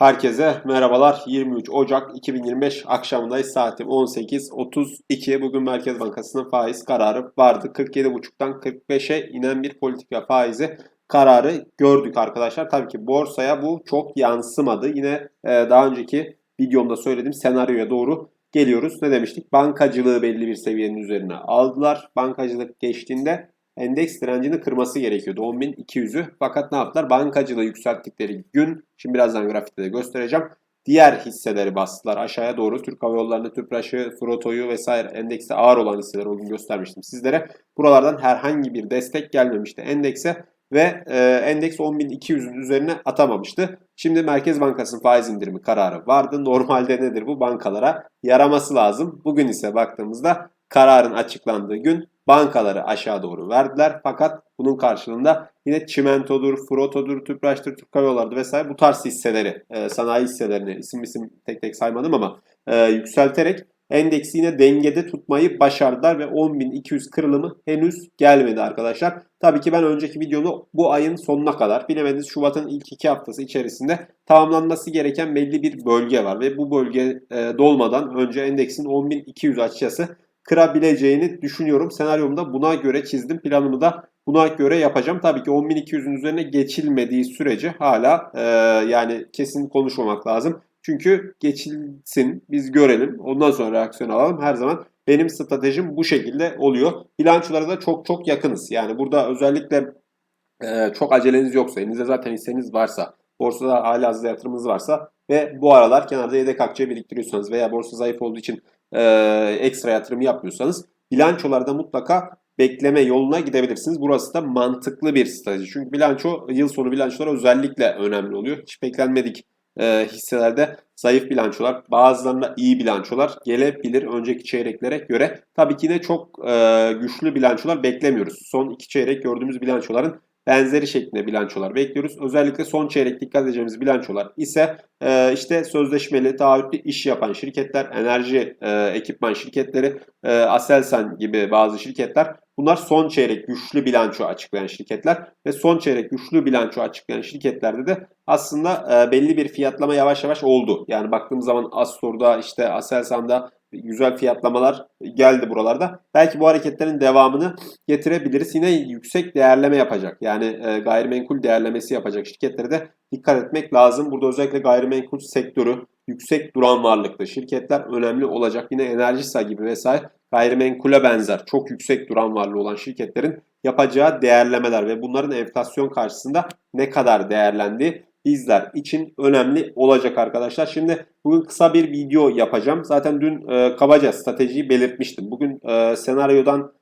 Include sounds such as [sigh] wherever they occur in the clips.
Herkese merhabalar. 23 Ocak 2025 akşamındayız. Saatim 18.32. Bugün Merkez Bankası'nın faiz kararı vardı. 47.5'tan 45'e inen bir politika faizi kararı gördük arkadaşlar. Tabii ki borsaya bu çok yansımadı. Yine e, daha önceki videomda söylediğim senaryoya doğru geliyoruz. Ne demiştik? Bankacılığı belli bir seviyenin üzerine aldılar. Bankacılık geçtiğinde endeks direncini kırması gerekiyordu 10.200'ü. Fakat ne yaptılar? Bankacılığı yükselttikleri gün, şimdi birazdan grafikte de göstereceğim. Diğer hisseleri bastılar aşağıya doğru. Türk Hava Yolları'nı, Tüpraş'ı, Froto'yu vesaire endekste ağır olan hisseler olduğunu göstermiştim sizlere. Buralardan herhangi bir destek gelmemişti endekse ve e, endeks 10.200'ün üzerine atamamıştı. Şimdi Merkez Bankası'nın faiz indirimi kararı vardı. Normalde nedir bu? Bankalara yaraması lazım. Bugün ise baktığımızda kararın açıklandığı gün bankaları aşağı doğru verdiler. Fakat bunun karşılığında yine çimentodur, frotodur, tüpraştır, Türk Hava Yolları vesaire bu tarz hisseleri, e, sanayi hisselerini isim isim tek tek saymadım ama e, yükselterek endeksi yine dengede tutmayı başardılar ve 10.200 kırılımı henüz gelmedi arkadaşlar. Tabii ki ben önceki videoda bu ayın sonuna kadar bilemediniz Şubat'ın ilk iki haftası içerisinde tamamlanması gereken belli bir bölge var ve bu bölge e, dolmadan önce endeksin 10.200 açıkçası kırabileceğini düşünüyorum. Senaryomda buna göre çizdim. Planımı da buna göre yapacağım. Tabii ki 10.200'ün üzerine geçilmediği sürece hala e, yani kesin konuşmamak lazım. Çünkü geçilsin, biz görelim. Ondan sonra reaksiyon alalım. Her zaman benim stratejim bu şekilde oluyor. Bilançolara da çok çok yakınız. Yani burada özellikle e, çok aceleniz yoksa, elinizde zaten hisseniz varsa, borsada hala hazırda yatırımınız varsa ve bu aralar kenarda yedek akçe biriktiriyorsanız veya borsa zayıf olduğu için e, ekstra yatırım yapmıyorsanız bilançolarda mutlaka bekleme yoluna gidebilirsiniz. Burası da mantıklı bir strateji. Çünkü bilanço yıl sonu bilançoları özellikle önemli oluyor. Hiç beklenmedik e, hisselerde zayıf bilançolar, bazılarında iyi bilançolar gelebilir önceki çeyreklere göre. Tabii ki de çok e, güçlü bilançolar beklemiyoruz. Son iki çeyrek gördüğümüz bilançoların benzeri şeklinde bilançolar bekliyoruz. Özellikle son çeyrek dikkat edeceğimiz bilançolar ise e, işte sözleşmeli, taahhütlü iş yapan şirketler, enerji e, ekipman şirketleri, e, Aselsan gibi bazı şirketler bunlar son çeyrek güçlü bilanço açıklayan şirketler ve son çeyrek güçlü bilanço açıklayan şirketlerde de aslında e, belli bir fiyatlama yavaş yavaş oldu. Yani baktığımız zaman Astor'da işte Aselsan'da güzel fiyatlamalar geldi buralarda. Belki bu hareketlerin devamını getirebiliriz. Yine yüksek değerleme yapacak. Yani e, gayrimenkul değerlemesi yapacak şirketlere de dikkat etmek lazım. Burada özellikle gayrimenkul sektörü yüksek duran varlıklı şirketler önemli olacak. Yine Enerjisa gibi vesaire gayrimenkule benzer çok yüksek duran varlığı olan şirketlerin yapacağı değerlemeler ve bunların enflasyon karşısında ne kadar değerlendiği bizler için önemli olacak arkadaşlar. Şimdi bugün kısa bir video yapacağım. Zaten dün e, kabaca stratejiyi belirtmiştim. Bugün e, senaryodan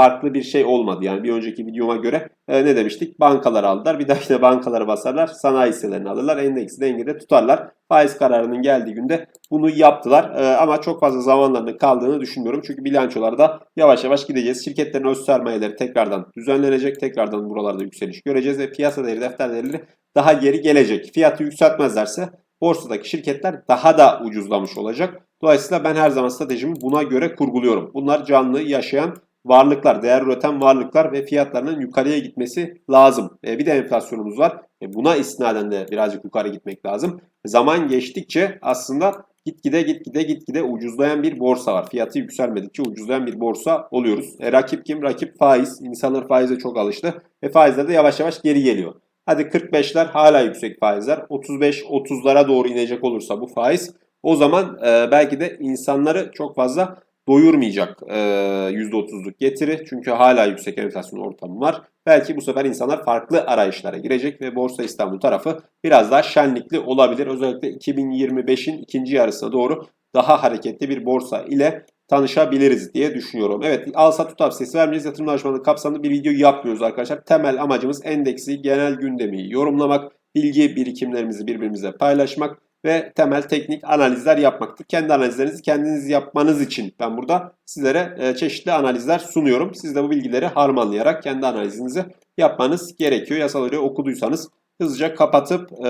farklı bir şey olmadı. Yani bir önceki videoma göre e, ne demiştik? Bankalar aldılar. Bir dahakine bankaları basarlar. Sanayi hisselerini alırlar. Endeksi dengede tutarlar. Faiz kararının geldiği günde bunu yaptılar. E, ama çok fazla zamanlarının kaldığını düşünmüyorum. Çünkü bilançolarda yavaş yavaş gideceğiz. Şirketlerin öz sermayeleri tekrardan düzenlenecek. Tekrardan buralarda yükseliş göreceğiz ve piyasa değeri, defter değerleri daha geri gelecek. Fiyatı yükseltmezlerse borsadaki şirketler daha da ucuzlamış olacak. Dolayısıyla ben her zaman stratejimi buna göre kurguluyorum. Bunlar canlı, yaşayan varlıklar, değer üreten varlıklar ve fiyatlarının yukarıya gitmesi lazım. E, bir de enflasyonumuz var. E, buna istinaden de birazcık yukarı gitmek lazım. Zaman geçtikçe aslında gitgide gitgide gitgide ucuzlayan bir borsa var. Fiyatı yükselmedikçe ucuzlayan bir borsa oluyoruz. E, rakip kim? Rakip faiz. İnsanlar faize çok alıştı. Ve faizler de yavaş yavaş geri geliyor. Hadi 45'ler hala yüksek faizler. 35-30'lara doğru inecek olursa bu faiz o zaman e, belki de insanları çok fazla doyurmayacak e, %30'luk getiri. Çünkü hala yüksek enflasyon ortamı var. Belki bu sefer insanlar farklı arayışlara girecek ve Borsa İstanbul tarafı biraz daha şenlikli olabilir. Özellikle 2025'in ikinci yarısına doğru daha hareketli bir borsa ile tanışabiliriz diye düşünüyorum. Evet al sat tavsiyesi vermeyeceğiz. Yatırım danışmanlığı kapsamında bir video yapmıyoruz arkadaşlar. Temel amacımız endeksi, genel gündemi yorumlamak, bilgi birikimlerimizi birbirimize paylaşmak ve temel teknik analizler yapmaktır. Kendi analizlerinizi kendiniz yapmanız için ben burada sizlere e, çeşitli analizler sunuyorum. Siz de bu bilgileri harmanlayarak kendi analizinizi yapmanız gerekiyor. Yasaları okuduysanız hızlıca kapatıp e,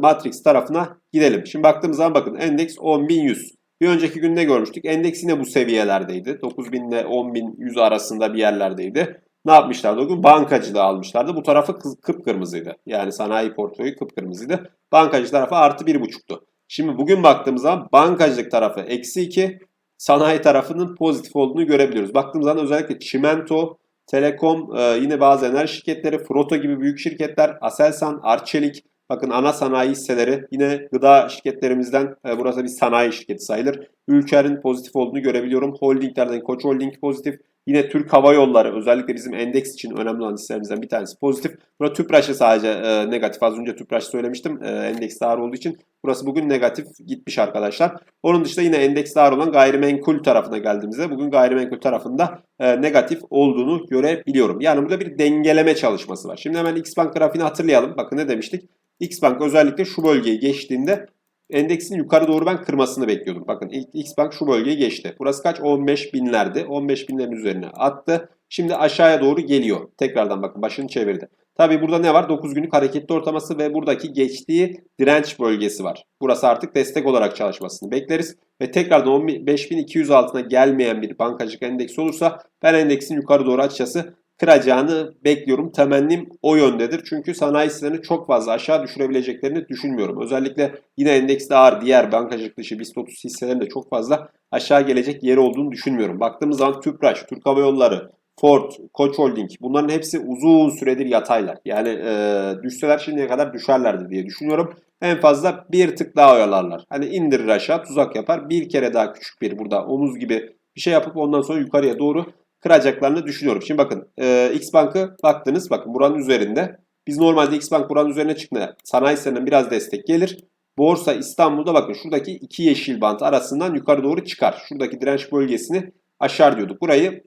Matrix tarafına gidelim. Şimdi baktığımız zaman bakın endeks 10.100. Bir önceki günde görmüştük. Endeks yine bu seviyelerdeydi. 9.000 ile 10.100 arasında bir yerlerdeydi. Ne yapmışlardı o gün? Bankacılığı almışlardı. Bu tarafı kı- kıpkırmızıydı. Yani sanayi portföyü kıpkırmızıydı. Bankacı tarafı artı bir buçuktu. Şimdi bugün baktığımız zaman bankacılık tarafı eksi 2, sanayi tarafının pozitif olduğunu görebiliyoruz. Baktığımız zaman özellikle çimento, telekom, e, yine bazı enerji şirketleri, Froto gibi büyük şirketler, Aselsan, Arçelik, bakın ana sanayi hisseleri, yine gıda şirketlerimizden, e, burası bir sanayi şirketi sayılır. Ülker'in pozitif olduğunu görebiliyorum. Holdinglerden Koç Holding pozitif. Yine Türk Hava Yolları özellikle bizim endeks için önemli olan hisselerimizden bir tanesi pozitif. Burada Tüpraş'ı sadece e, negatif. Az önce Tüpraş söylemiştim. E, endeks ağır olduğu için. Burası bugün negatif gitmiş arkadaşlar. Onun dışında yine endeks ağır olan gayrimenkul tarafına geldiğimizde bugün gayrimenkul tarafında e, negatif olduğunu görebiliyorum. Yani burada bir dengeleme çalışması var. Şimdi hemen Xbank grafiğini hatırlayalım. Bakın ne demiştik? Xbank özellikle şu bölgeyi geçtiğinde endeksin yukarı doğru ben kırmasını bekliyordum. Bakın ilk Xbank şu bölgeyi geçti. Burası kaç? 15 binlerdi. 15 binlerin üzerine attı. Şimdi aşağıya doğru geliyor. Tekrardan bakın başını çevirdi. Tabii burada ne var? 9 günlük hareketli ortalaması ve buradaki geçtiği direnç bölgesi var. Burası artık destek olarak çalışmasını bekleriz. Ve tekrardan 15.200 altına gelmeyen bir bankacılık endeksi olursa ben endeksin yukarı doğru açıkçası kıracağını bekliyorum. Temennim o yöndedir. Çünkü sanayi hisselerini çok fazla aşağı düşürebileceklerini düşünmüyorum. Özellikle yine endekste ağır diğer bankacılık dışı BIST 30 hisselerinin de çok fazla aşağı gelecek yeri olduğunu düşünmüyorum. Baktığımız zaman Tüpraş, Türk Hava Yolları, Ford, Koç Holding bunların hepsi uzun süredir yataylar. Yani e, düşseler şimdiye kadar düşerlerdi diye düşünüyorum. En fazla bir tık daha oyalarlar. Hani indirir aşağı tuzak yapar. Bir kere daha küçük bir burada omuz gibi bir şey yapıp ondan sonra yukarıya doğru kıracaklarını düşünüyorum. Şimdi bakın e, X Bank'ı baktınız bakın buranın üzerinde. Biz normalde X Bank buranın üzerine çıktığında sanayi hisselerinden biraz destek gelir. Borsa İstanbul'da bakın şuradaki iki yeşil bant arasından yukarı doğru çıkar. Şuradaki direnç bölgesini aşar diyorduk. Burayı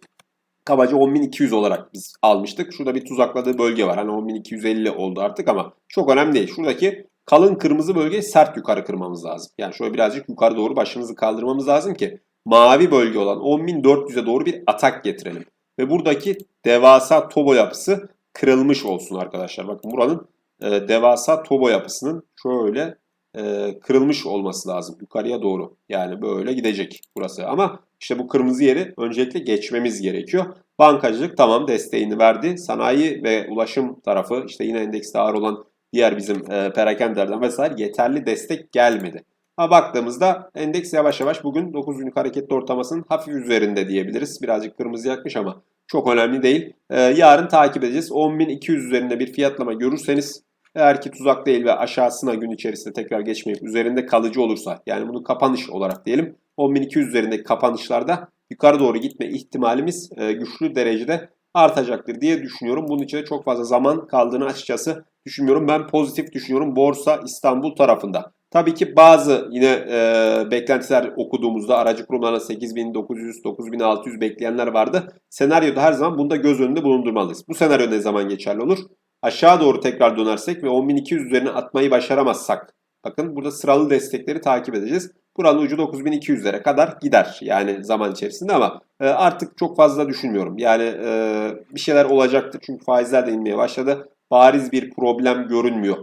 kabaca 10.200 olarak biz almıştık. Şurada bir tuzakladığı bölge var. Hani 10.250 oldu artık ama çok önemli değil. Şuradaki kalın kırmızı bölgeyi sert yukarı kırmamız lazım. Yani şöyle birazcık yukarı doğru başımızı kaldırmamız lazım ki mavi bölge olan 10.400'e doğru bir atak getirelim. Ve buradaki devasa tobo yapısı kırılmış olsun arkadaşlar. Bakın buranın e, devasa tobo yapısının şöyle e, kırılmış olması lazım yukarıya doğru. Yani böyle gidecek burası. Ama işte bu kırmızı yeri öncelikle geçmemiz gerekiyor. Bankacılık tamam desteğini verdi. Sanayi ve ulaşım tarafı işte yine endekste ağır olan diğer bizim e, perakendelerden vesaire yeterli destek gelmedi. Ha baktığımızda endeks yavaş yavaş bugün 9 günlük hareketli ortalamasının hafif üzerinde diyebiliriz. Birazcık kırmızı yakmış ama çok önemli değil. Ee, yarın takip edeceğiz. 10.200 üzerinde bir fiyatlama görürseniz eğer ki tuzak değil ve aşağısına gün içerisinde tekrar geçmeyip üzerinde kalıcı olursa yani bunu kapanış olarak diyelim 10.200 üzerindeki kapanışlarda yukarı doğru gitme ihtimalimiz e, güçlü derecede artacaktır diye düşünüyorum. Bunun için de çok fazla zaman kaldığını açıkçası düşünmüyorum. Ben pozitif düşünüyorum Borsa İstanbul tarafında. Tabii ki bazı yine e, beklentiler okuduğumuzda aracı kurumlarına 8900, 9600 bekleyenler vardı. Senaryoda her zaman bunu da göz önünde bulundurmalıyız. Bu senaryo ne zaman geçerli olur? Aşağı doğru tekrar dönersek ve 10.200 üzerine atmayı başaramazsak bakın burada sıralı destekleri takip edeceğiz. Buranın ucu 9200'lere kadar gider yani zaman içerisinde ama e, artık çok fazla düşünmüyorum. Yani e, bir şeyler olacaktır çünkü faizler de inmeye başladı. Bariz bir problem görünmüyor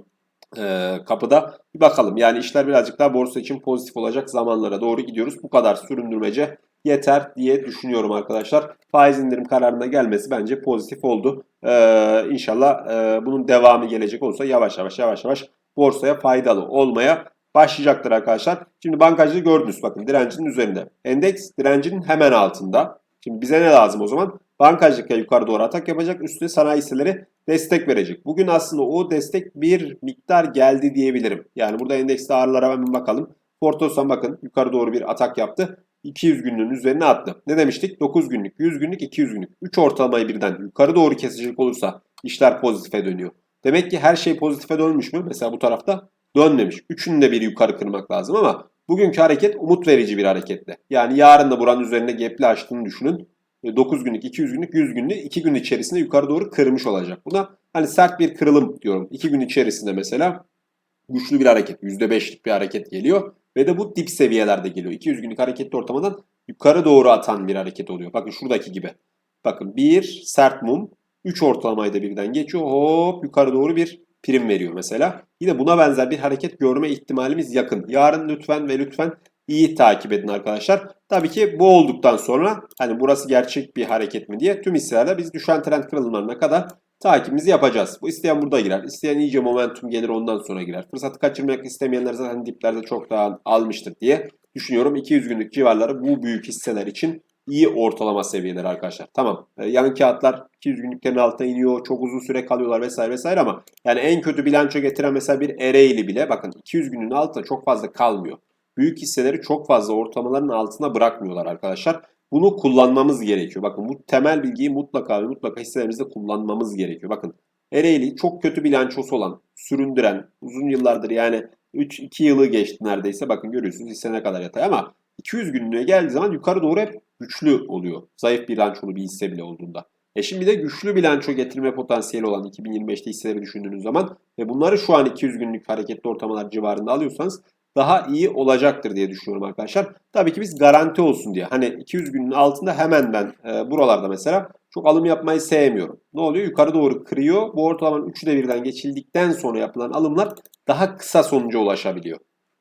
kapıda. Bir bakalım yani işler birazcık daha borsa için pozitif olacak zamanlara doğru gidiyoruz. Bu kadar süründürmece yeter diye düşünüyorum arkadaşlar. Faiz indirim kararına gelmesi bence pozitif oldu. Ee, inşallah e, bunun devamı gelecek olsa yavaş yavaş yavaş yavaş borsaya faydalı olmaya başlayacaktır arkadaşlar. Şimdi bankacılığı gördünüz bakın direncinin üzerinde. Endeks direncinin hemen altında. Şimdi bize ne lazım o zaman? Bankacılık ya yukarı doğru atak yapacak. Üstüne sanayi hisseleri destek verecek. Bugün aslında o destek bir miktar geldi diyebilirim. Yani burada endekste ağırlara hemen bakalım. Portosan bakın yukarı doğru bir atak yaptı. 200 günlüğün üzerine attı. Ne demiştik? 9 günlük, 100 günlük, 200 günlük. 3 ortalamayı birden yukarı doğru kesecek olursa işler pozitife dönüyor. Demek ki her şey pozitife dönmüş mü? Mesela bu tarafta dönmemiş. Üçünü de bir yukarı kırmak lazım ama bugünkü hareket umut verici bir hareketti. Yani yarın da buranın üzerine gepli açtığını düşünün. 9 günlük, 200 günlük, 100 günlük 2 gün içerisinde yukarı doğru kırmış olacak. Buna hani sert bir kırılım diyorum. 2 gün içerisinde mesela güçlü bir hareket, %5'lik bir hareket geliyor. Ve de bu dip seviyelerde geliyor. 200 günlük hareketli ortamadan yukarı doğru atan bir hareket oluyor. Bakın şuradaki gibi. Bakın bir sert mum 3 ortalamayı da birden geçiyor. Hop yukarı doğru bir prim veriyor mesela. Yine buna benzer bir hareket görme ihtimalimiz yakın. Yarın lütfen ve lütfen iyi takip edin arkadaşlar. Tabii ki bu olduktan sonra hani burası gerçek bir hareket mi diye tüm hisselerde biz düşen trend kırılımlarına kadar takibimizi yapacağız. Bu isteyen burada girer. İsteyen iyice momentum gelir ondan sonra girer. Fırsatı kaçırmak istemeyenler zaten diplerde çok daha almıştır diye düşünüyorum. 200 günlük civarları bu büyük hisseler için iyi ortalama seviyeleri arkadaşlar. Tamam. E, yan kağıtlar 200 günlüklerin altına iniyor. Çok uzun süre kalıyorlar vesaire vesaire ama yani en kötü bilanço getiren mesela bir Ereğli bile bakın 200 günün altında çok fazla kalmıyor. Büyük hisseleri çok fazla ortalamaların altına bırakmıyorlar arkadaşlar. Bunu kullanmamız gerekiyor. Bakın bu temel bilgiyi mutlaka ve mutlaka hisselerimizde kullanmamız gerekiyor. Bakın Ereğli çok kötü bilançosu olan, süründüren, uzun yıllardır yani 3-2 yılı geçti neredeyse. Bakın görüyorsunuz hisse ne kadar yatay ama 200 günlüğe geldiği zaman yukarı doğru hep güçlü oluyor. Zayıf bilançolu bir hisse bile olduğunda. E şimdi de güçlü bilanço getirme potansiyeli olan 2025'te hisseleri düşündüğünüz zaman ve bunları şu an 200 günlük hareketli ortalamalar civarında alıyorsanız daha iyi olacaktır diye düşünüyorum arkadaşlar. Tabii ki biz garanti olsun diye. Hani 200 günün altında hemen ben e, buralarda mesela çok alım yapmayı sevmiyorum. Ne oluyor? Yukarı doğru kırıyor. Bu ortalamanın 3'ü de birden geçildikten sonra yapılan alımlar daha kısa sonuca ulaşabiliyor.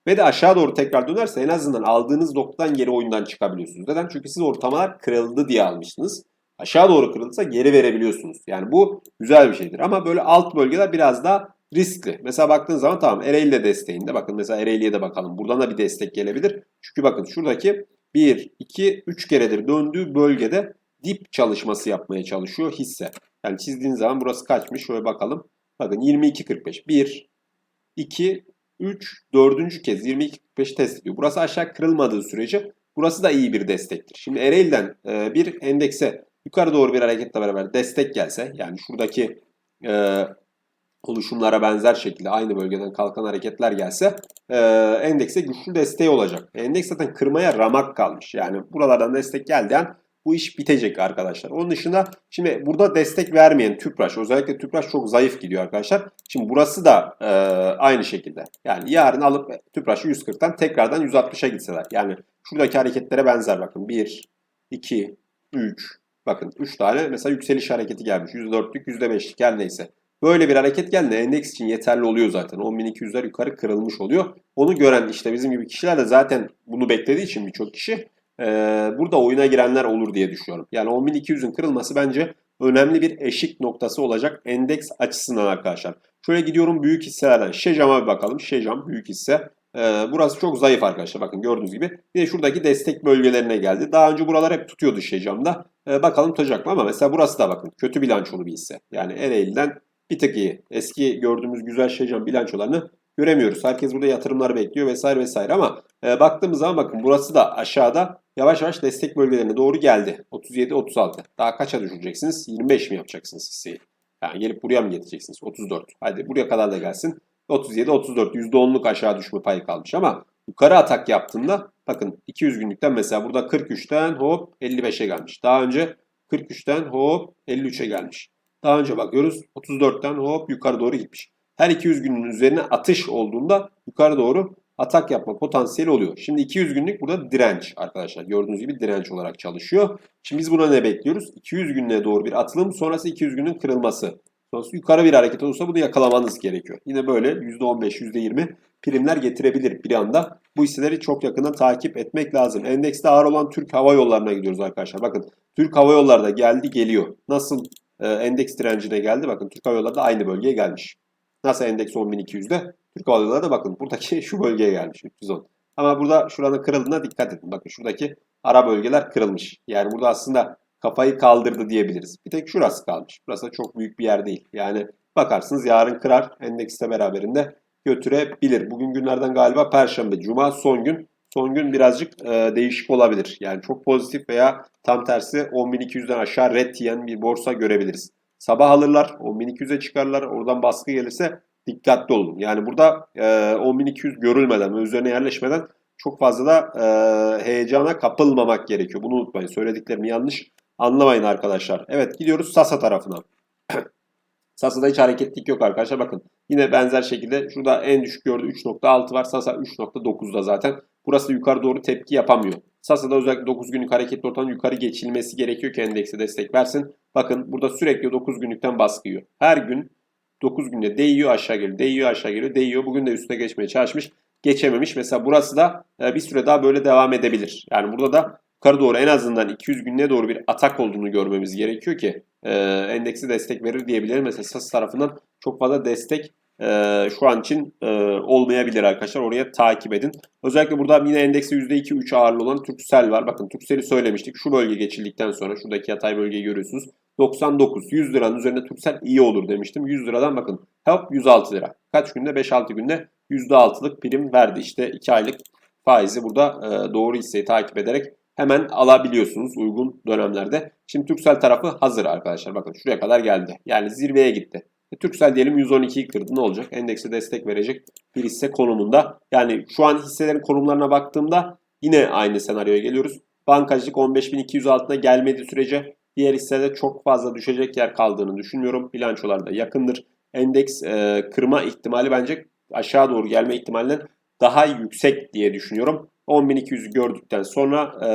Ve de aşağı doğru tekrar dönerse en azından aldığınız noktadan geri oyundan çıkabiliyorsunuz. Neden? Çünkü siz ortalamalar kırıldı diye almışsınız. Aşağı doğru kırılırsa geri verebiliyorsunuz. Yani bu güzel bir şeydir. Ama böyle alt bölgeler biraz daha riskli. Mesela baktığınız zaman tamam Ereğli de desteğinde. Bakın mesela Ereğli'ye de bakalım. Buradan da bir destek gelebilir. Çünkü bakın şuradaki 1, 2, 3 keredir döndüğü bölgede dip çalışması yapmaya çalışıyor hisse. Yani çizdiğiniz zaman burası kaçmış? Şöyle bakalım. Bakın 22.45. 1, 2, 3, 4. kez 22.45 test ediyor. Burası aşağı kırılmadığı sürece burası da iyi bir destektir. Şimdi Ereğli'den e, bir endekse yukarı doğru bir hareketle beraber destek gelse yani şuradaki e, oluşumlara benzer şekilde aynı bölgeden kalkan hareketler gelse e, endekse güçlü desteği olacak. Endeks zaten kırmaya ramak kalmış. Yani buralardan destek geldiği an bu iş bitecek arkadaşlar. Onun dışında şimdi burada destek vermeyen Tüpraş özellikle Tüpraş çok zayıf gidiyor arkadaşlar. Şimdi burası da e, aynı şekilde. Yani yarın alıp Tüpraş'ı 140'tan tekrardan 160'a gitseler. Yani şuradaki hareketlere benzer bakın. 1, 2, 3 bakın 3 tane mesela yükseliş hareketi gelmiş. %4'lük %5'lik her neyse. Böyle bir hareket geldi endeks için yeterli oluyor zaten. 10.200'ler yukarı kırılmış oluyor. Onu gören işte bizim gibi kişiler de zaten bunu beklediği için birçok kişi e, burada oyuna girenler olur diye düşünüyorum. Yani 10.200'ün kırılması bence önemli bir eşik noktası olacak endeks açısından arkadaşlar. Şöyle gidiyorum büyük hisselerden. Şecam'a bir bakalım. Şecam büyük hisse. Ee, burası çok zayıf arkadaşlar. Bakın gördüğünüz gibi. Bir de şuradaki destek bölgelerine geldi. Daha önce buralar hep tutuyordu Şecam'da. Ee, bakalım tutacak mı ama mesela burası da bakın. Kötü bilançolu bir hisse. Yani Ereğli'den bir tık iyi. Eski gördüğümüz güzel Şecam bilançolarını göremiyoruz. Herkes burada yatırımlar bekliyor vesaire vesaire ama e, baktığımız zaman bakın burası da aşağıda yavaş yavaş destek bölgelerine doğru geldi. 37-36. Daha kaça düşüreceksiniz? 25 mi yapacaksınız hisseyi? Yani gelip buraya mı getireceksiniz? 34. Hadi buraya kadar da gelsin. 37-34. %10'luk aşağı düşme payı kalmış ama yukarı atak yaptığında bakın 200 günlükten mesela burada 43'ten hop 55'e gelmiş. Daha önce 43'ten hop 53'e gelmiş. Daha önce bakıyoruz 34'ten hop yukarı doğru gitmiş. Her 200 günün üzerine atış olduğunda yukarı doğru atak yapma potansiyeli oluyor. Şimdi 200 günlük burada direnç arkadaşlar. Gördüğünüz gibi direnç olarak çalışıyor. Şimdi biz buna ne bekliyoruz? 200 günlüğe doğru bir atılım sonrası 200 günün kırılması. Sonrası yukarı bir hareket olursa bunu yakalamanız gerekiyor. Yine böyle %15, %20 primler getirebilir bir anda. Bu hisseleri çok yakından takip etmek lazım. Endekste ağır olan Türk Hava Yolları'na gidiyoruz arkadaşlar. Bakın Türk Hava Yolları da geldi geliyor. Nasıl e, endeks direncine geldi? Bakın Türk Hava Yolları da aynı bölgeye gelmiş. Nasıl endeks 10.200'de? Türk Hava Yolları da bakın buradaki [laughs] şu bölgeye gelmiş 310. Ama burada şuranın kırıldığına dikkat edin. Bakın şuradaki ara bölgeler kırılmış. Yani burada aslında kafayı kaldırdı diyebiliriz. Bir tek şurası kalmış. Burası da çok büyük bir yer değil. Yani bakarsınız yarın kırar endekste beraberinde götürebilir. Bugün günlerden galiba Perşembe, Cuma son gün. Son gün birazcık e, değişik olabilir. Yani çok pozitif veya tam tersi 10.200'den aşağı red yiyen bir borsa görebiliriz. Sabah alırlar, 10.200'e çıkarlar. Oradan baskı gelirse dikkatli olun. Yani burada e, 10.200 görülmeden ve üzerine yerleşmeden çok fazla da e, heyecana kapılmamak gerekiyor. Bunu unutmayın. Söylediklerimi yanlış anlamayın arkadaşlar. Evet gidiyoruz Sasa tarafına. [clears throat] Sasa'da hiç hareketlik yok arkadaşlar. Bakın yine benzer şekilde şurada en düşük gördüğü 3.6 var. Sasa 3.9'da zaten. Burası yukarı doğru tepki yapamıyor. Sasa'da özellikle 9 günlük hareketli ortamın yukarı geçilmesi gerekiyor ki endekse destek versin. Bakın burada sürekli 9 günlükten baskı yiyor. Her gün 9 günde değiyor aşağı geliyor, değiyor aşağı geliyor, değiyor. Bugün de üstüne geçmeye çalışmış. geçememiş. Mesela burası da e, bir süre daha böyle devam edebilir. Yani burada da yukarı doğru en azından 200 günlüğe doğru bir atak olduğunu görmemiz gerekiyor ki e, endeksi destek verir diyebilirim. Mesela SAS tarafından çok fazla destek e, şu an için e, olmayabilir arkadaşlar. Oraya takip edin. Özellikle burada yine endeksi %2-3 ağırlı olan Turkcell var. Bakın Turkcell'i söylemiştik. Şu bölge geçildikten sonra şuradaki yatay bölgeyi görüyorsunuz. 99, 100 liranın üzerinde Turkcell iyi olur demiştim. 100 liradan bakın Help 106 lira. Kaç günde? 5-6 günde %6'lık prim verdi. İşte 2 aylık faizi burada e, doğru hisseyi takip ederek hemen alabiliyorsunuz uygun dönemlerde. Şimdi Turkcell tarafı hazır arkadaşlar. Bakın şuraya kadar geldi. Yani zirveye gitti. E, Turkcell diyelim 112'yi kırdı. Ne olacak? Endekse destek verecek bir hisse konumunda. Yani şu an hisselerin konumlarına baktığımda yine aynı senaryoya geliyoruz. Bankacılık 15.200 altına gelmediği sürece diğer hisselerde çok fazla düşecek yer kaldığını düşünmüyorum. Bilançolar da yakındır. Endeks e, kırma ihtimali bence aşağı doğru gelme ihtimalinden daha yüksek diye düşünüyorum. 10.200'ü gördükten sonra e,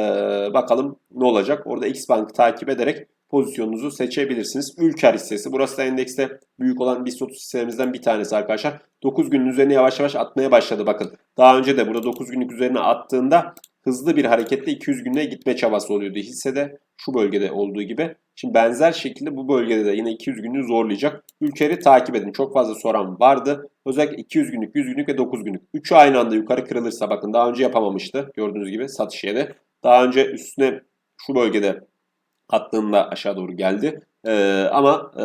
bakalım ne olacak. Orada X Bank takip ederek pozisyonunuzu seçebilirsiniz. Ülker hissesi. Burası da endekste büyük olan BIST 30 hisselerimizden bir tanesi arkadaşlar. 9 günün üzerine yavaş yavaş atmaya başladı bakın. Daha önce de burada 9 günlük üzerine attığında hızlı bir hareketle 200 günlüğe gitme çabası oluyordu hissede. Şu bölgede olduğu gibi. Şimdi benzer şekilde bu bölgede de yine 200 günlüğü zorlayacak. Ülkeleri takip edin. Çok fazla soran vardı. Özellikle 200 günlük, 100 günlük ve 9 günlük. Üçü aynı anda yukarı kırılırsa bakın daha önce yapamamıştı. Gördüğünüz gibi satış yeri. Daha önce üstüne şu bölgede attığında aşağı doğru geldi. Ee, ama e,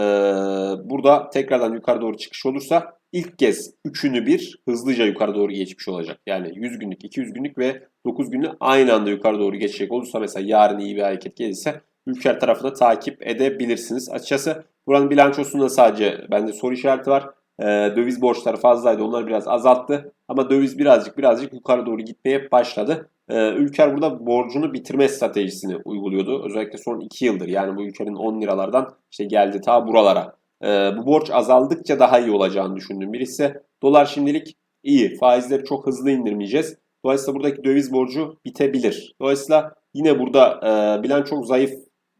burada tekrardan yukarı doğru çıkış olursa ilk kez üçünü bir hızlıca yukarı doğru geçmiş olacak. Yani 100 günlük, 200 günlük ve 9 günlük aynı anda yukarı doğru geçecek olursa mesela yarın iyi bir hareket gelirse ülkeler tarafını takip edebilirsiniz. Açıkçası buranın bilançosunda sadece bende soru işareti var. Ee, döviz borçları fazlaydı. Onlar biraz azalttı. Ama döviz birazcık birazcık yukarı doğru gitmeye başladı. Ee, Ülker burada borcunu bitirme stratejisini uyguluyordu. Özellikle son 2 yıldır. Yani bu ülkenin 10 liralardan işte geldi ta buralara. Ee, bu borç azaldıkça daha iyi olacağını düşündüğüm birisi. Dolar şimdilik iyi. Faizleri çok hızlı indirmeyeceğiz. Dolayısıyla buradaki döviz borcu bitebilir. Dolayısıyla yine burada e, bilan çok zayıf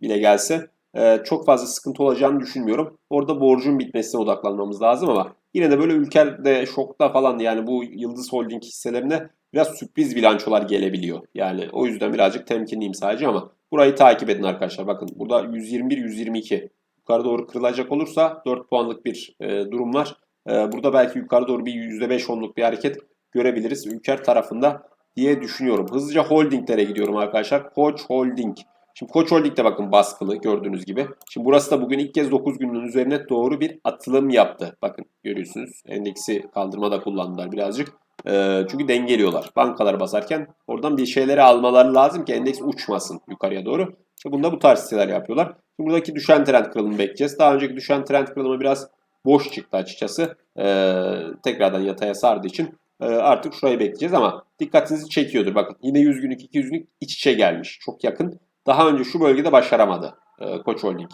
bile gelse e, çok fazla sıkıntı olacağını düşünmüyorum. Orada borcun bitmesine odaklanmamız lazım ama yine de böyle ülkede şokta falan yani bu Yıldız Holding hisselerinde biraz sürpriz bilançolar gelebiliyor. Yani o yüzden birazcık temkinliyim sadece ama burayı takip edin arkadaşlar. Bakın burada 121-122 yukarı doğru kırılacak olursa 4 puanlık bir e, durum var. E, burada belki yukarı doğru bir %5-10'luk bir hareket görebiliriz Ülker tarafında diye düşünüyorum. Hızlıca holdinglere gidiyorum arkadaşlar. Koç Holding. Şimdi Koç Holding'de bakın baskılı gördüğünüz gibi. Şimdi burası da bugün ilk kez 9 günün üzerine doğru bir atılım yaptı. Bakın görüyorsunuz. Endeksi kaldırmada kullandılar birazcık. E, çünkü dengeliyorlar. Bankalar basarken oradan bir şeyleri almaları lazım ki endeks uçmasın yukarıya doğru. İşte bunda bu tarz hisseler yapıyorlar. Şimdi buradaki düşen trend kırılımı bekleyeceğiz. Daha önceki düşen trend kırılımı biraz boş çıktı açıkçası. E, tekrardan yataya sardığı için e, artık şurayı bekleyeceğiz ama dikkatinizi çekiyordur. Bakın yine 100 günlük 200 günlük iç içe gelmiş. Çok yakın. Daha önce şu bölgede başaramadı e, Koç Holding.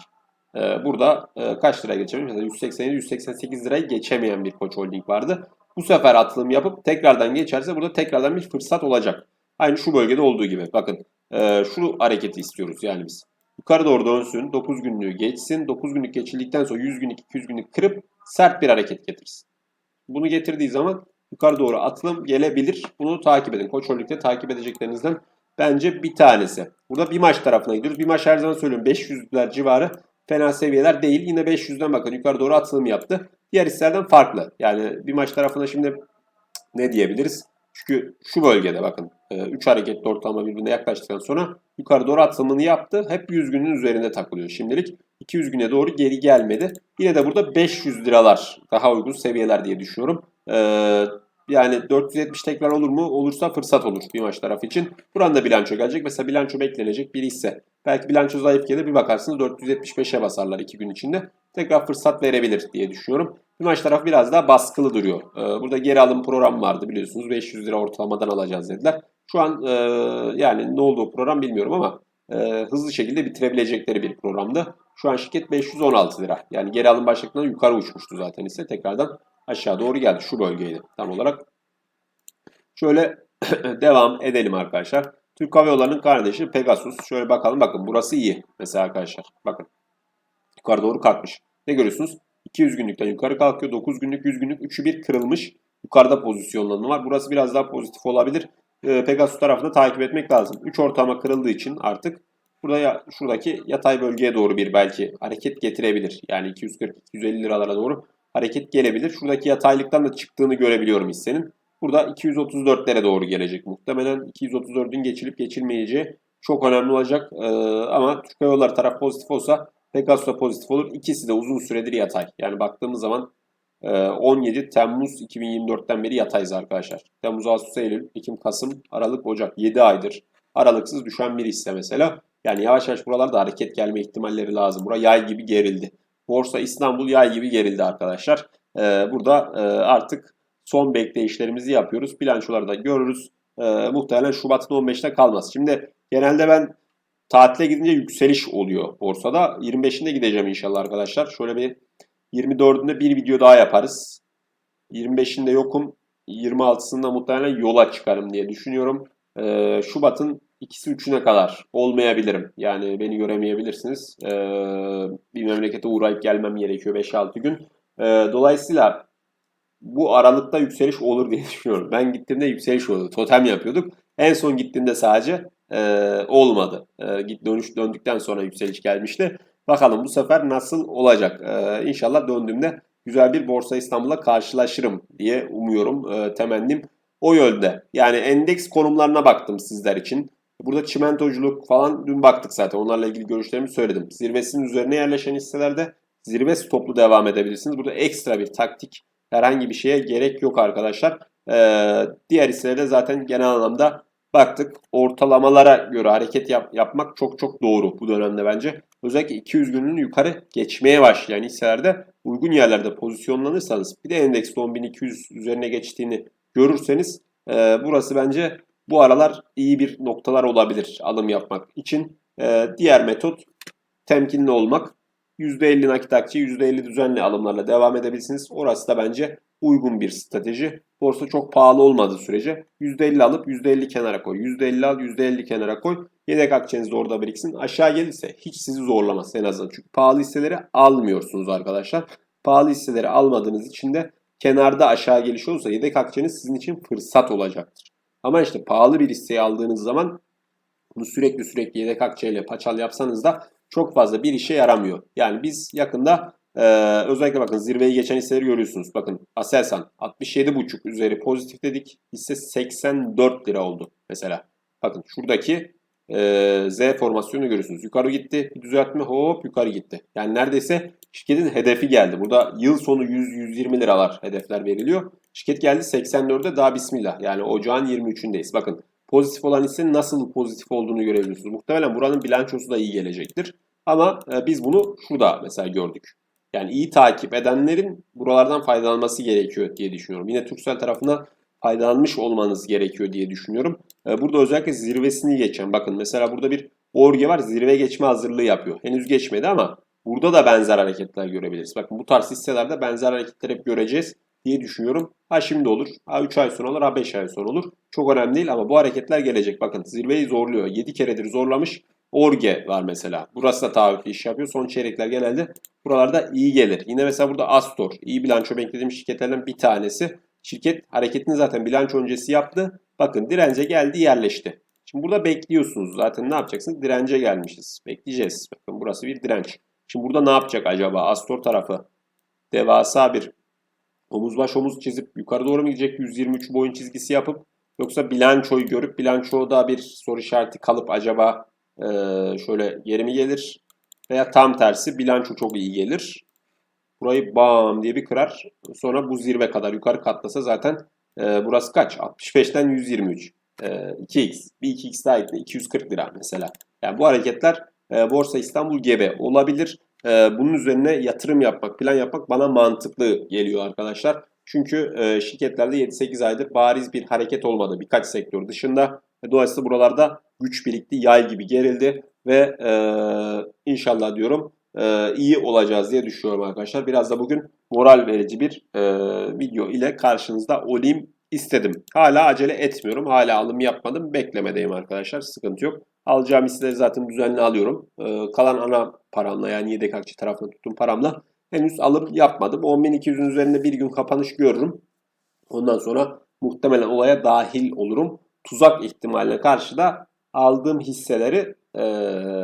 E, burada e, kaç liraya geçememiş? Mesela 187-188 lirayı geçemeyen bir Koç Holding vardı. Bu sefer atılım yapıp tekrardan geçerse burada tekrardan bir fırsat olacak. Aynı şu bölgede olduğu gibi. Bakın e, şu hareketi istiyoruz yani biz. Yukarı doğru dönsün, 9 günlüğü geçsin. 9 günlük geçildikten sonra 100 günlük, 200 günlük kırıp sert bir hareket getirsin. Bunu getirdiği zaman yukarı doğru atılım gelebilir. Bunu takip edin. Koç Holding'de takip edeceklerinizden bence bir tanesi. Burada bir maç tarafına gidiyoruz. Bir maç her zaman söylüyorum 500'ler civarı fena seviyeler değil. Yine 500'den bakın yukarı doğru atılım yaptı. Diğer hisselerden farklı. Yani bir maç tarafına şimdi ne diyebiliriz? Çünkü şu bölgede bakın 3 hareketli ortalama birbirine yaklaştıktan sonra yukarı doğru atılımını yaptı. Hep 100 günün üzerinde takılıyor şimdilik. 200 güne doğru geri gelmedi. Yine de burada 500 liralar daha uygun seviyeler diye düşünüyorum. Ee, yani 470 tekrar olur mu? Olursa fırsat olur bir maç tarafı için. Buranın da bilanço gelecek. Mesela bilanço beklenecek bir hisse. Belki bilanço zayıf gelir bir bakarsınız 475'e basarlar 2 gün içinde. Tekrar fırsat verebilir diye düşünüyorum. Bir maç tarafı biraz daha baskılı duruyor. Ee, burada geri alım programı vardı biliyorsunuz. 500 lira ortalamadan alacağız dediler. Şu an e, yani ne olduğu program bilmiyorum ama e, hızlı şekilde bitirebilecekleri bir programdı. Şu an şirket 516 lira. Yani geri alım başlıklarından yukarı uçmuştu zaten ise tekrardan aşağı doğru geldi. Şu bölgeydi tam olarak. Şöyle [clears throat] devam edelim arkadaşlar. Türk Hava Yolları'nın kardeşi Pegasus. Şöyle bakalım bakın burası iyi. Mesela arkadaşlar bakın. Yukarı doğru kalkmış. Ne görüyorsunuz? 200 günlükten yukarı kalkıyor. 9 günlük, 100 günlük, 3'ü bir kırılmış. yukarıda pozisyonlanma var. Burası biraz daha pozitif olabilir. E, Pegasus tarafında takip etmek lazım. 3 ortama kırıldığı için artık burada ya, şuradaki yatay bölgeye doğru bir belki hareket getirebilir. Yani 240-250 liralara doğru hareket gelebilir. Şuradaki yataylıktan da çıktığını görebiliyorum hissenin. Burada 234'lere doğru gelecek muhtemelen. 234'ün geçilip geçilmeyeceği çok önemli olacak. Ee, ama Türk Hava taraf pozitif olsa Pegasus da pozitif olur. İkisi de uzun süredir yatay. Yani baktığımız zaman 17 Temmuz 2024'ten beri yatayız arkadaşlar. Temmuz, Ağustos, Eylül, Ekim, Kasım, Aralık, Ocak 7 aydır. Aralıksız düşen bir hisse mesela. Yani yavaş yavaş buralarda hareket gelme ihtimalleri lazım. Bura yay gibi gerildi. Borsa İstanbul yay gibi gerildi arkadaşlar. Ee, burada e, artık son bekleyişlerimizi yapıyoruz. Bilançoları da görürüz. Ee, muhtemelen Şubat'ın 15'te kalmaz. Şimdi genelde ben tatile gidince yükseliş oluyor borsada. 25'inde gideceğim inşallah arkadaşlar. Şöyle bir 24'ünde bir video daha yaparız. 25'inde yokum. 26'sında muhtemelen yola çıkarım diye düşünüyorum. Ee, Şubat'ın ikisi üçüne kadar olmayabilirim. Yani beni göremeyebilirsiniz. Ee, bir memlekete uğrayıp gelmem gerekiyor 5-6 gün. Ee, dolayısıyla bu aralıkta yükseliş olur diye [laughs] düşünüyorum. Ben gittiğimde yükseliş oldu. Totem yapıyorduk. En son gittiğimde sadece e, olmadı. E, git dönüş döndükten sonra yükseliş gelmişti. Bakalım bu sefer nasıl olacak? E, inşallah döndüğümde güzel bir Borsa İstanbul'la karşılaşırım diye umuyorum. E, temennim o yönde. Yani endeks konumlarına baktım sizler için. Burada çimentoculuk falan dün baktık zaten. Onlarla ilgili görüşlerimi söyledim. Zirvesinin üzerine yerleşen hisselerde zirve stoplu devam edebilirsiniz. Burada ekstra bir taktik herhangi bir şeye gerek yok arkadaşlar. Ee, diğer hisselerde zaten genel anlamda baktık. Ortalamalara göre hareket yap, yapmak çok çok doğru bu dönemde bence. Özellikle 200 gününün yukarı geçmeye başlayan hisselerde uygun yerlerde pozisyonlanırsanız bir de endeks 10.200 üzerine geçtiğini görürseniz e, burası bence bu aralar iyi bir noktalar olabilir alım yapmak için. E, diğer metot temkinli olmak. %50 nakit akçe, %50 düzenli alımlarla devam edebilirsiniz. Orası da bence uygun bir strateji. Borsa çok pahalı olmadığı sürece %50 alıp %50 kenara koy. %50 al, %50 kenara koy. Yedek akçeniz orada biriksin. Aşağı gelirse hiç sizi zorlamaz en azından. Çünkü pahalı hisseleri almıyorsunuz arkadaşlar. Pahalı hisseleri almadığınız için de kenarda aşağı geliş olursa yedek akçeniz sizin için fırsat olacaktır. Ama işte pahalı bir hisseyi aldığınız zaman bunu sürekli sürekli yedek akçeyle paçal yapsanız da çok fazla bir işe yaramıyor. Yani biz yakında e, özellikle bakın zirveyi geçen hisseleri görüyorsunuz. Bakın Aselsan 67,5 üzeri pozitif dedik. Hisse 84 lira oldu mesela. Bakın şuradaki e, Z formasyonu görüyorsunuz. Yukarı gitti. Bir düzeltme hop yukarı gitti. Yani neredeyse şirketin hedefi geldi. Burada yıl sonu 100-120 liralar hedefler veriliyor. Şirket geldi 84'e daha bismillah. Yani ocağın 23'ündeyiz. Bakın pozitif olan hissenin nasıl pozitif olduğunu görebiliyorsunuz. Muhtemelen buranın bilançosu da iyi gelecektir. Ama e, biz bunu şurada mesela gördük. Yani iyi takip edenlerin buralardan faydalanması gerekiyor diye düşünüyorum. Yine Turkcell tarafına faydalanmış olmanız gerekiyor diye düşünüyorum. E, burada özellikle zirvesini geçen bakın mesela burada bir orge var zirve geçme hazırlığı yapıyor. Henüz geçmedi ama burada da benzer hareketler görebiliriz. Bakın bu tarz hisselerde benzer hareketler hep göreceğiz diye düşünüyorum. Ha şimdi olur, ha 3 ay sonra olur, ha 5 ay sonra olur. Çok önemli değil ama bu hareketler gelecek. Bakın zirveyi zorluyor. 7 keredir zorlamış. Orge var mesela. Burası da taahhütlü iş yapıyor. Son çeyrekler genelde buralarda iyi gelir. Yine mesela burada Astor. iyi bilanço beklediğim şirketlerden bir tanesi. Şirket hareketini zaten bilanço öncesi yaptı. Bakın dirence geldi yerleşti. Şimdi burada bekliyorsunuz. Zaten ne yapacaksınız? Dirence gelmişiz. Bekleyeceğiz. Bakın burası bir direnç. Şimdi burada ne yapacak acaba? Astor tarafı devasa bir omuz baş omuz çizip yukarı doğru mu gidecek 123 boyun çizgisi yapıp yoksa bilançoyu görüp bilançoda bir soru işareti kalıp acaba şöyle geri mi gelir veya tam tersi bilanço çok iyi gelir. Burayı bam diye bir kırar. Sonra bu zirve kadar yukarı katlasa zaten e, burası kaç? 65'ten 123. E, 2x. Bir 2x daha ekle. 240 lira mesela. Yani bu hareketler e, Borsa İstanbul gebe olabilir. E, bunun üzerine yatırım yapmak, plan yapmak bana mantıklı geliyor arkadaşlar. Çünkü e, şirketlerde 7-8 aydır bariz bir hareket olmadı birkaç sektör dışında. Dolayısıyla buralarda güç birikti, yay gibi gerildi ve e, inşallah diyorum e, iyi olacağız diye düşünüyorum arkadaşlar. Biraz da bugün moral verici bir e, video ile karşınızda olayım istedim. Hala acele etmiyorum. Hala alım yapmadım. Beklemedeyim arkadaşlar. Sıkıntı yok. Alacağım hisseleri zaten düzenli alıyorum. E, kalan ana paramla yani yedek akçe tarafına tuttuğum paramla henüz alım yapmadım. 10.200'ün üzerinde bir gün kapanış görürüm. Ondan sonra muhtemelen olaya dahil olurum. Tuzak ihtimaline karşı da aldığım hisseleri e,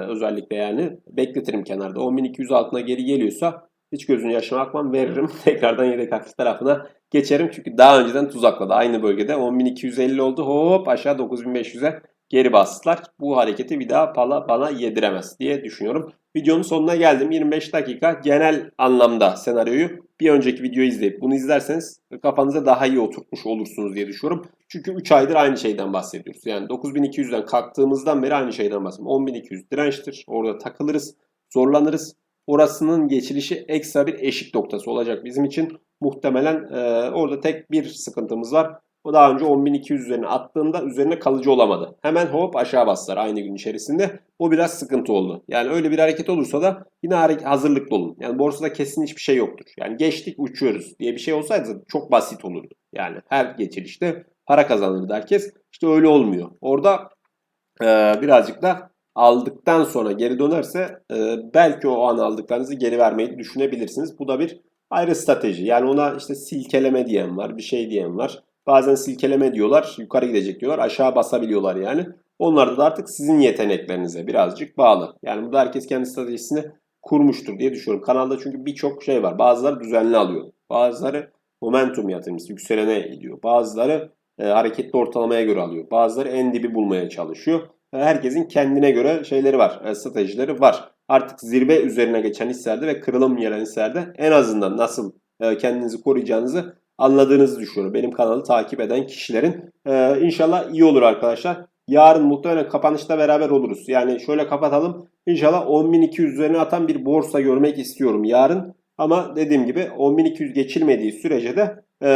özellikle yani bekletirim kenarda. 10.200 altına geri geliyorsa hiç gözünü yaşına bakmam veririm. [laughs] Tekrardan yedek aktif tarafına geçerim. Çünkü daha önceden tuzakladı. Aynı bölgede 10.250 oldu. Hop aşağı 9.500'e geri bastılar. Bu hareketi bir daha pala bana yediremez diye düşünüyorum. Videonun sonuna geldim. 25 dakika genel anlamda senaryoyu bir önceki videoyu izleyip bunu izlerseniz kafanıza daha iyi oturtmuş olursunuz diye düşünüyorum. Çünkü 3 aydır aynı şeyden bahsediyoruz. Yani 9200'den kalktığımızdan beri aynı şeyden bahsediyorum. 10200 dirençtir. Orada takılırız, zorlanırız. Orasının geçilişi ekstra bir eşik noktası olacak bizim için. Muhtemelen e, orada tek bir sıkıntımız var. O daha önce 10.200 üzerine attığında üzerine kalıcı olamadı. Hemen hop aşağı bastılar aynı gün içerisinde. O biraz sıkıntı oldu. Yani öyle bir hareket olursa da yine hazırlıklı olun. Yani borsada kesin hiçbir şey yoktur. Yani geçtik uçuyoruz diye bir şey olsaydı çok basit olurdu. Yani her geçilişte para kazanırdı herkes. İşte öyle olmuyor. Orada e, birazcık da aldıktan sonra geri dönerse e, belki o an aldıklarınızı geri vermeyi düşünebilirsiniz. Bu da bir ayrı strateji. Yani ona işte silkeleme diyen var, bir şey diyen var. Bazen silkeleme diyorlar, yukarı gidecek diyorlar, aşağı basabiliyorlar yani. Onlar da artık sizin yeteneklerinize birazcık bağlı. Yani burada herkes kendi stratejisini kurmuştur diye düşünüyorum. Kanalda çünkü birçok şey var. Bazıları düzenli alıyor. Bazıları momentum yatırımcısı yükselene gidiyor. Bazıları e, hareketli ortalamaya göre alıyor. Bazıları en dibi bulmaya çalışıyor. E, herkesin kendine göre şeyleri var, e, stratejileri var. Artık zirve üzerine geçen hisselerde ve kırılım gelen hisselerde en azından nasıl e, kendinizi koruyacağınızı anladığınızı düşünüyorum. Benim kanalı takip eden kişilerin. Ee, inşallah iyi olur arkadaşlar. Yarın muhtemelen kapanışta beraber oluruz. Yani şöyle kapatalım. İnşallah 10.200 üzerine atan bir borsa görmek istiyorum yarın. Ama dediğim gibi 10.200 geçilmediği sürece de e,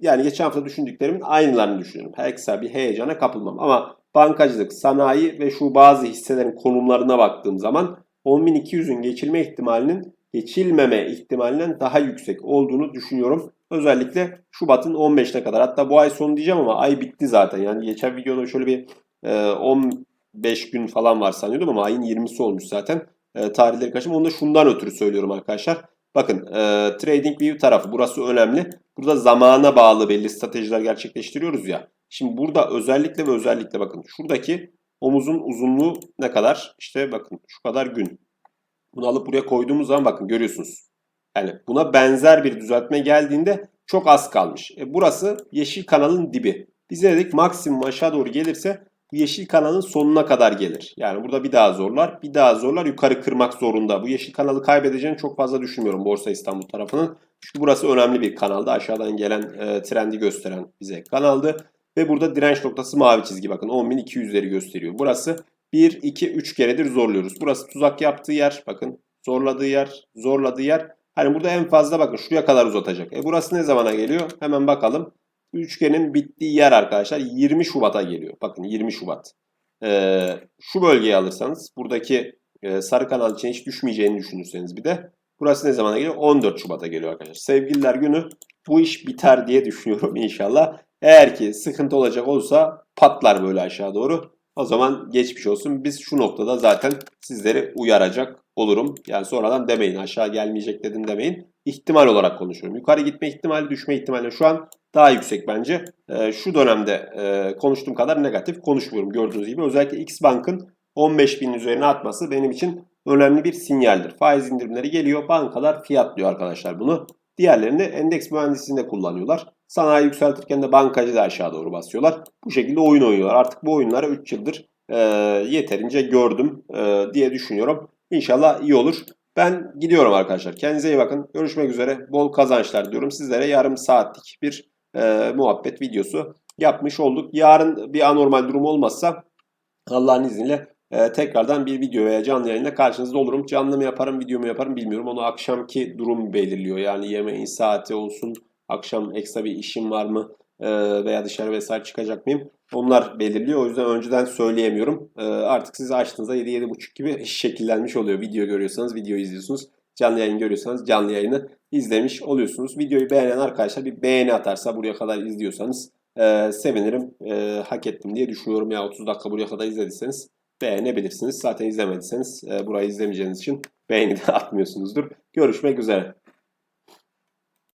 yani geçen hafta düşündüklerimin aynılarını düşünüyorum. Her bir heyecana kapılmam. Ama bankacılık, sanayi ve şu bazı hisselerin konumlarına baktığım zaman 10.200'ün geçilme ihtimalinin geçilmeme ihtimalinden daha yüksek olduğunu düşünüyorum. Özellikle Şubat'ın 15'ine kadar. Hatta bu ay sonu diyeceğim ama ay bitti zaten. Yani geçen videoda şöyle bir e, 15 gün falan var sanıyordum ama ayın 20'si olmuş zaten. E, tarihleri kaçım. Onu da şundan ötürü söylüyorum arkadaşlar. Bakın e, Trading View tarafı burası önemli. Burada zamana bağlı belli stratejiler gerçekleştiriyoruz ya. Şimdi burada özellikle ve özellikle bakın şuradaki omuzun uzunluğu ne kadar? İşte bakın şu kadar gün. Bunu alıp buraya koyduğumuz zaman bakın görüyorsunuz. Yani buna benzer bir düzeltme geldiğinde çok az kalmış. E burası yeşil kanalın dibi. Biz dedik maksimum aşağı doğru gelirse yeşil kanalın sonuna kadar gelir. Yani burada bir daha zorlar, bir daha zorlar yukarı kırmak zorunda. Bu yeşil kanalı kaybedeceğini çok fazla düşünmüyorum Borsa İstanbul tarafının. Çünkü burası önemli bir kanaldı. Aşağıdan gelen e, trendi gösteren bize kanaldı. Ve burada direnç noktası mavi çizgi bakın 10.200'leri gösteriyor. Burası 1, 2, 3 keredir zorluyoruz. Burası tuzak yaptığı yer bakın zorladığı yer, zorladığı yer. Hani burada en fazla bakın şuraya kadar uzatacak. E burası ne zamana geliyor? Hemen bakalım. Üçgenin bittiği yer arkadaşlar 20 Şubat'a geliyor. Bakın 20 Şubat. Ee, şu bölgeyi alırsanız buradaki e, sarı kanal için hiç düşmeyeceğini düşünürseniz bir de burası ne zamana geliyor? 14 Şubat'a geliyor arkadaşlar. Sevgililer günü bu iş biter diye düşünüyorum inşallah. Eğer ki sıkıntı olacak olsa patlar böyle aşağı doğru. O zaman geçmiş olsun. Biz şu noktada zaten sizleri uyaracak olurum. Yani sonradan demeyin aşağı gelmeyecek dedin demeyin. İhtimal olarak konuşuyorum. Yukarı gitme ihtimali düşme ihtimali şu an daha yüksek bence. E, şu dönemde e, konuştuğum kadar negatif konuşmuyorum gördüğünüz gibi. Özellikle X Bank'ın 15 bin üzerine atması benim için önemli bir sinyaldir. Faiz indirimleri geliyor. Bankalar fiyatlıyor arkadaşlar bunu. Diğerlerini endeks mühendisliğinde kullanıyorlar. Sanayi yükseltirken de bankacı da aşağı doğru basıyorlar. Bu şekilde oyun oynuyorlar. Artık bu oyunları 3 yıldır e, yeterince gördüm e, diye düşünüyorum. İnşallah iyi olur. Ben gidiyorum arkadaşlar. Kendinize iyi bakın. Görüşmek üzere. Bol kazançlar diyorum. Sizlere yarım saatlik bir e, muhabbet videosu yapmış olduk. Yarın bir anormal durum olmazsa Allah'ın izniyle e, tekrardan bir video veya canlı yayında karşınızda olurum. Canlı mı yaparım, video mu yaparım bilmiyorum. Onu akşamki durum belirliyor. Yani yemeğin saati olsun, akşam ekstra bir işim var mı e, veya dışarı vesaire çıkacak mıyım? Onlar belirliyor. O yüzden önceden söyleyemiyorum. E, artık siz açtığınızda 7-7.30 gibi [laughs] şekillenmiş oluyor. Video görüyorsanız video izliyorsunuz. Canlı yayın görüyorsanız canlı yayını izlemiş oluyorsunuz. Videoyu beğenen arkadaşlar bir beğeni atarsa buraya kadar izliyorsanız e, sevinirim. E, hak ettim diye düşünüyorum. Ya 30 dakika buraya kadar izlediyseniz beğenebilirsiniz. Zaten izlemediyseniz e, burayı izlemeyeceğiniz için beğeni de atmıyorsunuzdur. Görüşmek üzere.